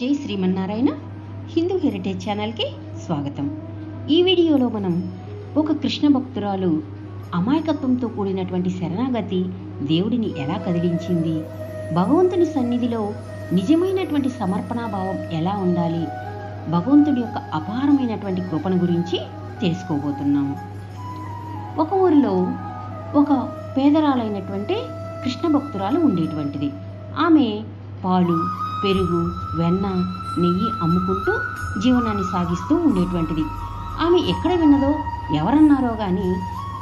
జై శ్రీమన్నారాయణ. హిందూ హెరిటేజ్ ఛానల్కి స్వాగతం. ఈ వీడియోలో మనం ఒక కృష్ణ భక్తురాలు అమాయకత్వంతో కూడినటువంటి శరణాగతి దేవుడిని ఎలా కదిలించింది? భగవంతుని సన్నిధిలో నిజమైనటువంటి సమర్పణాభావం ఎలా ఉండాలి? భగవంతుడి యొక్క అపారమైనటువంటి కృపణ గురించి తెలుసుకోబోతున్నాము ఒక ఊరిలో ఒక పేదరాలైనటువంటి కృష్ణ భక్తురాలు ఉండేటువంటిది. ఆమె పాలు పెరుగు వెన్న నెయ్యి అమ్ముకుంటూ జీవనాన్ని సాగిస్తూ ఉండేటువంటిది. ఆమె ఎక్కడ విన్నదో ఎవరన్నారో కానీ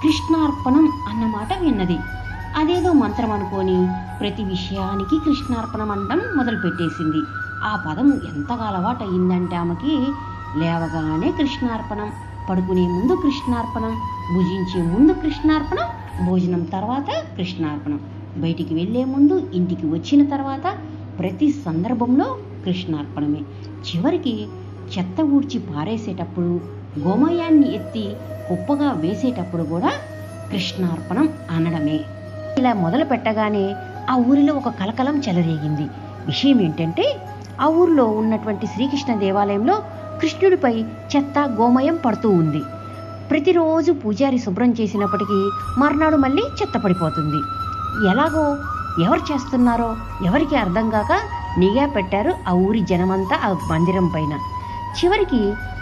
కృష్ణార్పణం అన్నమాట విన్నది. అదేదో మంత్రం అనుకొని ప్రతి విషయానికి కృష్ణార్పణం అనడం మొదలుపెట్టేసింది. ఆ పదం ఎంతగా అలవాటు అయిందంటే ఆమెకి లేవగానే కృష్ణార్పణం పడుకునే ముందు కృష్ణార్పణం భుజించే ముందు కృష్ణార్పణం భోజనం తర్వాత కృష్ణార్పణం. బయటికి వెళ్ళే ముందు ఇంటికి వచ్చిన తర్వాత ప్రతి సందర్భంలో కృష్ణార్పణమే. చివరికి చెత్త ఊడ్చి పారేసేటప్పుడు గోమయాన్ని ఎత్తి కుప్పగా వేసేటప్పుడు కూడా కృష్ణార్పణం అనడమే. ఇలా మొదలు పెట్టగానే ఆ ఊరిలో ఒక కలకలం చెలరేగింది. విషయం ఏంటంటే ఆ ఊరిలో ఉన్నటువంటి శ్రీకృష్ణ దేవాలయంలో కృష్ణుడిపై చెత్త గోమయం పడుతూ ఉంది. ప్రతిరోజు పూజారి శుభ్రం చేసినప్పటికీ మర్నాడు మళ్ళీ చెత్త పడిపోతుంది. ఎలాగో ఎవరు చేస్తున్నారో ఎవరికి అర్థం కాక నిఘా పెట్టారు ఆ ఊరి జనమంతా ఆ మందిరం పైన. చివరికి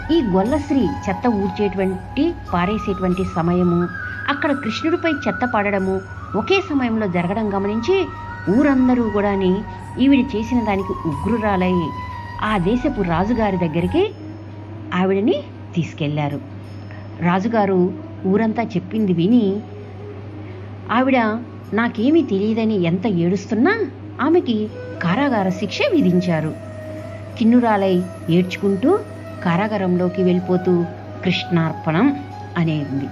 ఈ గొల్లశ్రీ చెత్త ఊడ్చేటువంటి పారేసేటువంటి సమయము అక్కడ కృష్ణుడిపై చెత్త పడడము ఒకే సమయంలో జరగడం గమనించి ఊరందరూ కూడాని ఈవిడ చేసిన దానికి ఉగ్రురాలై ఆ దేశపు రాజుగారి దగ్గరికి ఆవిడని తీసుకెళ్ళారు. రాజుగారు ఊరంతా చెప్పింది విని ఆవిడ నాకేమీ తెలియదని ఎంత ఏడుస్తున్నా ఆమెకి కారాగార శిక్ష విధించారు. కిన్నురాలై ఏడ్చుకుంటూ కారాగారంలోకి వెళ్ళిపోతూ కృష్ణార్పణం అనేది.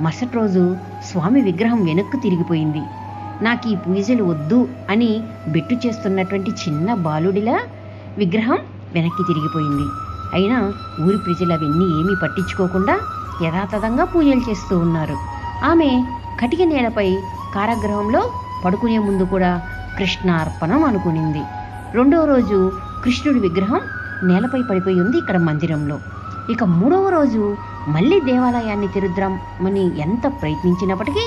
మరుసటి రోజు స్వామి విగ్రహం వెనక్కు తిరిగిపోయింది. నాకు ఈ పూజలు వద్దు అని బెట్టు చేస్తున్నటువంటి చిన్న బాలుడిలా విగ్రహం వెనక్కి తిరిగిపోయింది. అయినా ఊరి ప్రజలు అవన్నీ ఏమీ పట్టించుకోకుండా యథాతథంగా పూజలు చేస్తూ ఉన్నారు. ఆమె కటిక నేలపై కారాగృహంలో పడుకునే ముందు కూడా కృష్ణార్పణం అనుకునింది. రెండో రోజు కృష్ణుడి విగ్రహం నేలపై పడిపోయి ఉంది ఇక్కడ మందిరంలో. ఇక మూడవ రోజు మళ్ళీ దేవాలయాన్ని తెరుద్దామని ఎంత ప్రయత్నించినప్పటికీ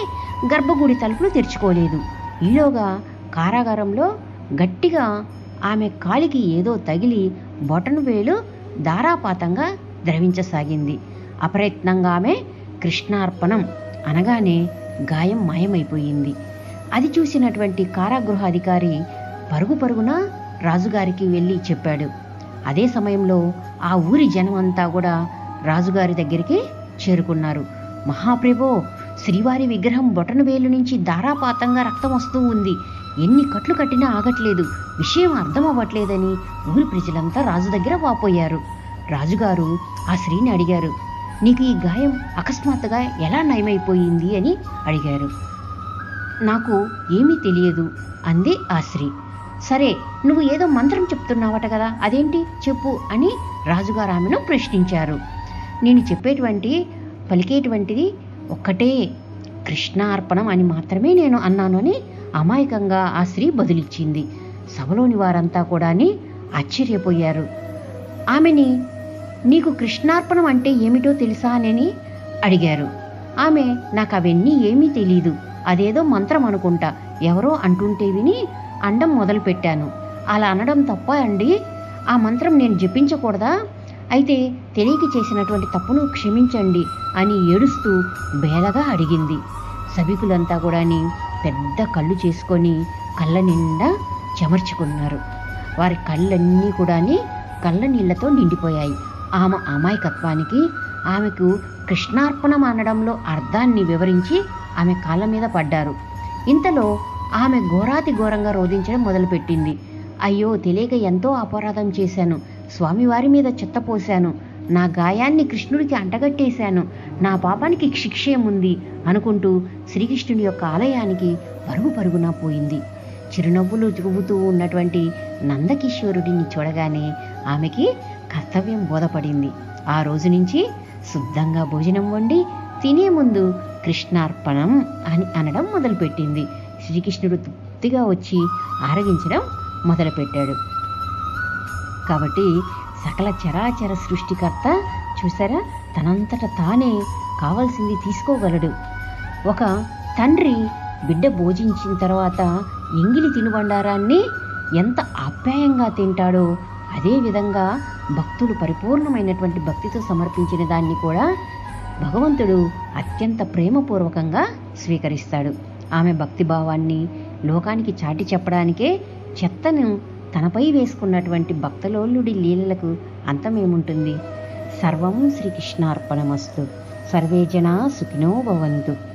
గర్భగుడి తలుపులు తెరుచుకోలేదు. ఈలోగా కారాగారంలో గట్టిగా ఆమె కాలికి ఏదో తగిలి బొటను వేలు ధారాపాతంగా ద్రవించసాగింది. అప్రయత్నంగా ఆమె కృష్ణార్పణం అనగానే గాయం మాయమైపోయింది. అది చూసినటువంటి కారాగృహాధికారి పరుగు పరుగున రాజుగారికి వెళ్ళి చెప్పాడు. అదే సమయంలో ఆ ఊరి జనం అంతా కూడా రాజుగారి దగ్గరికి చేరుకున్నారు. మహాప్రభో శ్రీవారి విగ్రహం బొటన వేలు నుంచి ధారాపాతంగా రక్తం వస్తూ ఉంది. ఎన్ని కట్లు కట్టినా ఆగట్లేదు. విషయం అర్థం అవ్వట్లేదని ఊరి ప్రజలంతా రాజు దగ్గర వాపోయారు. రాజుగారు ఆ స్త్రీని అడిగారు. నీకు ఈ గాయం అకస్మాత్తుగా ఎలా నయమైపోయింది అని అడిగారు. నాకు ఏమీ తెలియదు అంది ఆశ్రీ. సరే నువ్వు ఏదో మంత్రం చెప్తున్నావట కదా అదేంటి? చెప్పు అని రాజుగారు ఆమెను ప్రశ్నించారు. నేను చెప్పేటువంటి పలికేటువంటిది ఒక్కటే కృష్ణార్పణం అని మాత్రమే నేను అన్నాను అని అమాయకంగా ఆ స్త్రీ బదులిచ్చింది. సభలోని వారంతా కూడాని ఆశ్చర్యపోయారు. ఆమెని నీకు కృష్ణార్పణం అంటే ఏమిటో తెలుసా అని అడిగారు. ఆమె నాకు అవన్నీ ఏమీ తెలీదు. అదేదో మంత్రం అనుకుంటా. ఎవరో అంటుంటే విని అండం మొదలుపెట్టాను. అలా అనడం తప్ప అండి. ఆ మంత్రం నేను జపించకూడదా? అయితే తెలియక చేసినటువంటి తప్పును క్షమించండి అని ఏడుస్తూ బేలగా అడిగింది. సభికులంతా కూడాని పెద్ద కళ్ళు చేసుకొని కళ్ళ నిండా చెమర్చుకున్నారు. వారి కళ్ళన్నీ కూడాని కళ్ళ నీళ్ళతో నిండిపోయాయి. ఆమె అమాయకత్వానికి ఆమెకు కృష్ణార్పణం అనడంలో అర్థాన్ని వివరించి ఆమె కాళ్ళ మీద పడ్డారు. ఇంతలో ఆమె ఘోరాతి ఘోరంగా రోధించడం మొదలుపెట్టింది. అయ్యో తెలియక ఎంతో అపరాధం చేశాను. స్వామివారి మీద చెత్త పోశాను. నా గాయాన్ని కృష్ణుడికి అంటగట్టేశాను. నా పాపానికి శిక్షేముంది అనుకుంటూ శ్రీకృష్ణుడి యొక్క ఆలయానికి పరుగు పరుగున పోయింది. చిరునవ్వులు చూపుతూ ఉన్నటువంటి నందకిషోరుడిని చూడగానే ఆమెకి కర్తవ్యం బోధపడింది. ఆ రోజు నుంచి శుద్ధంగా భోజనం వండి తినే ముందు కృష్ణార్పణం అని అనడం మొదలుపెట్టింది. శ్రీకృష్ణుడు తృప్తిగా వచ్చి ఆరగించడం మొదలుపెట్టాడు. కాబట్టి సకల చరాచర సృష్టికర్త చూసారా? తనంతట తానే కావలసింది తీసుకోగలడు. ఒక తండ్రి బిడ్డ భోజించిన తర్వాత ఎంగిలి తినుబండారాన్ని ఎంత ఆప్యాయంగా తింటాడో అదేవిధంగా భక్తులు పరిపూర్ణమైనటువంటి భక్తితో సమర్పించిన దాన్ని కూడా భగవంతుడు అత్యంత ప్రేమపూర్వకంగా స్వీకరిస్తాడు. ఆమె భక్తి భావాన్ని లోకానికి చాటి చెప్పడానికే చెత్తను తనపై వేసుకున్నటువంటి భక్తలోల్లుడి లీలలకు అంతమేముంటుంది? సర్వం శ్రీకృష్ణార్పణమస్తు. సర్వే జనా సుఖినో భవంతు.